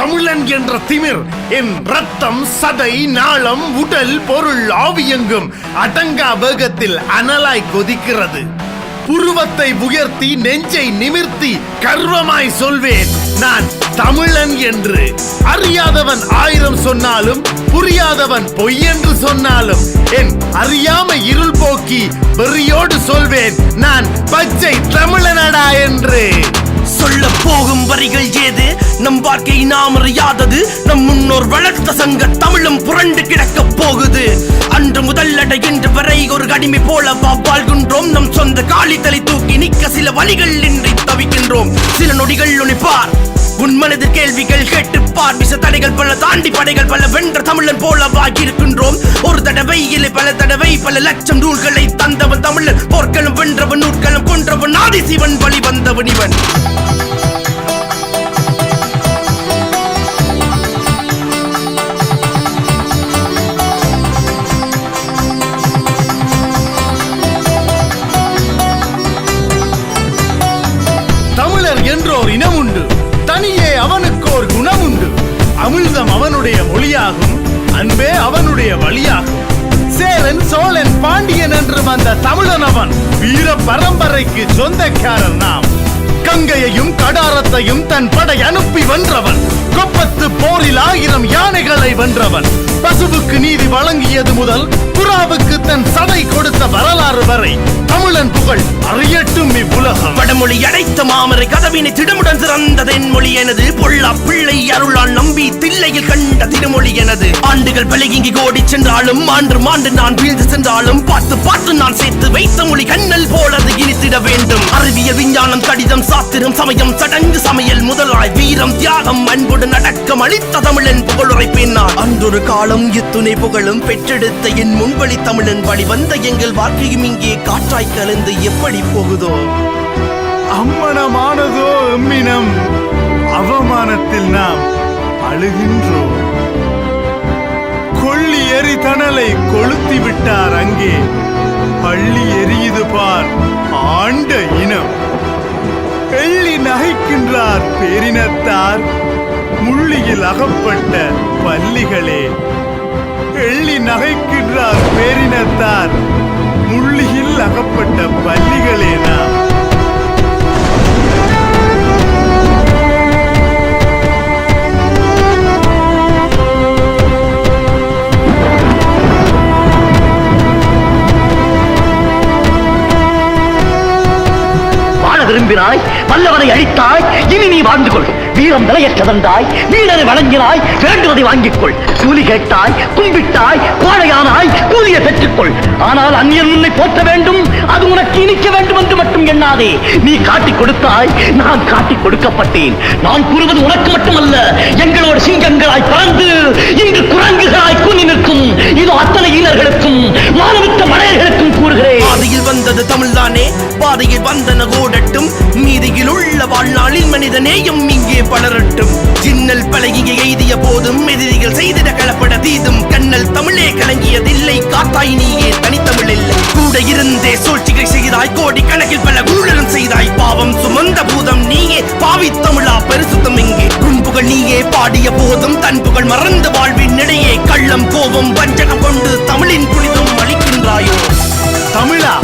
தமிழன் என்ற திமிர். என் ரத்தம் சதை நாளம் உடல் பொருள் ஆவியெங்கும் அடங்கா வேகத்தில் அனலாய் கொதிக்கிறது. புருவத்தை உயர்த்தி நெஞ்சை நிமிர்த்தி கர்வமாய் சொல்வேன் நான் தமிழன் என்று. அறியாதவன் ஆயிரம் சொன்னாலும் புரியாதவன் பொய் என்று சொன்னாலும் என் அறியாம இருள் போக்கி வெறியோடு சொல்வேன் நான் பச்சை தமிழனடா என்று. சொல்ல போகும் வரிகள் ஏது? நம் வாழ்க்கை நாம் அறியாதது. நம் முன்னோர் வளர்த்த சங்க தமிழும் புரண்டு கிடக்க போகுது. அன்று முதல் அட இன்று வரை ஒரு அடிமை போல வாழ்கின்றோம். நம் சொந்த காலி தலை தூக்கி நிற்க சில வழிகள் இன்றி தவிக்கின்றோம். சில நொடிகள் உனிப்பார் உன் மனது கேள்விகள் கேட்டு பார். விச தடைகள் பல தாண்டி படைகள் பல வென்ற தமிழன் போல இருக்கின்றோம். ஒரு தடவை இல்லை பல தடவை பல லட்சம் நூல்களை தந்தவன் தமிழன். போர்க்களம் வென்றவன் நூற்களும் கொன்றவன் ஆதிசிவன் வழி வந்தவன் இவன். அன்பே அவனுடைய வழியாகும். சேரன் சோழன் பாண்டியன் என்று வந்த தமிழன் அவன். வீர பரம்பரைக்கு சொந்தக்காரன் நாம். கங்கையையும் கடாரத்தையும் தன் படை அனுப்பி வென்றவன். கொப்பத்து போரில் ஆயிரம் யானைகளை வென்றவன். பசுவுக்கு நீதி வழங்கியது முதல் புறாவுக்கு தன் சதை கொடுத்த வரலாறு வரை தமிழன் புகழ். அறியட்டும் இவ்வுலகம். வடமொழி அடைத்த மாமரை கதவினை திடமுடன் திறந்த தென்மொழி எனது. பொல்லா பிள்ளை அருளால் நம்பி தில்லையில் கண்ட திருமொழி எனது. ஆண்டுகள் விலகிங்கி கோடி சென்றாலும் ஆண்டு மாண்டு நான் வீழ்ந்து சென்றாலும் பார்த்து பார்த்து நான் சேர்த்து வைத்த மொழி கண்ணல் போலது இனித்திட வேண்டும். அறிவியல் விஞ்ஞானம் கடிதம் சாத்திரம் சமயம் சடங்கு சமையல் முதலாய் வீரம் தியாகம் அன்புடன் அடக்கம் அளித்த தமிழன் புகழுரைப்பேன் நான். அன்றொரு காலம் இத்துணை புகழும் பெற்றெடுத்த என் முன்வழி தமிழன் வழி வந்த எங்கள் வாழ்க்கையும் இங்கே காற்றாய் கலந்து எப்படி போகுதோ? அம்மனமானதோ எம்மினம். அவமானத்தில் நாம் அழுகின்றோம். கொள்ளி எரி தணலை கொளுத்தி விட்டார் அங்கே. பள்ளி எரியுது பார் ஆண்ட இனம். எள்ளி நகைக்கின்றார் பேரினத்தார். முள்ளியில் அகப்பட்ட பள்ளிகளே எள்ளி நகைக்கின்றார் பேரினத்தார். முள்ளியில் விரும்பினாய் வல்லவனை அழித்தாய் இனி நீ வாழ்ந்து கொள். வீரம் நிலையற்றதந்தாய் வீரனை வழங்கினாய் வேண்டுவதை வாங்கிக் கொள். கூலி கேட்டாய் கும்பிட்டாய் கோழையானாய் கூலியை பெற்றுக்கொள் ஆனால் அந்நியன் உன்னை போற்ற வேண்டும் அது உனக்கு இனிக்க வேண்டும் என்று மட்டும் எண்ணாதே. நீ காட்டிக் கொடுத்தாய் நான் காட்டிக் கொடுக்கப்பட்டேன். நான் கூறுவது உனக்கு மட்டுமல்ல எங்களோட சிங்கங்களாய் பறந்து இங்கு குரங்குகளாய் கூனி நிற்கும். இது அத்தனை ஈனர்களுக்கும் மாணவித்த மலையர்களுக்கும் பாதையில் வந்தது தமிழ்தானே? பாதையில் வந்தன ஓடட்டும். மீதியில் உள்ள வாழ்நாளில் மனித நேயம் இங்கே பலரட்டும். சின்னல் பழகிய எய்திய போதும் எதிரிகள் செய்திட கலப்பட தீதும் கண்ணல் தமிழே கலங்கியதில்லை. காத்தாய் நீயே தனித்தமிழ் இல்லை கூட இருந்தே சூழ்ச்சிகள் செய்தாய் கோடி கணக்கில் பல ஊழலும் செய்தாய். பாவம் சுமந்த பூதம் நீயே பாவி தமிழா பரிசுத்தம் இங்கே. கும்புகள் நீயே பாடிய போதும் தன் புகழ் மறந்து வாழ்வின் இடையே கள்ளம் கோபம் வஞ்சகம் கொண்டு தமிழின் புனிதம் அளிக்கின்றாயோ? தமிழா?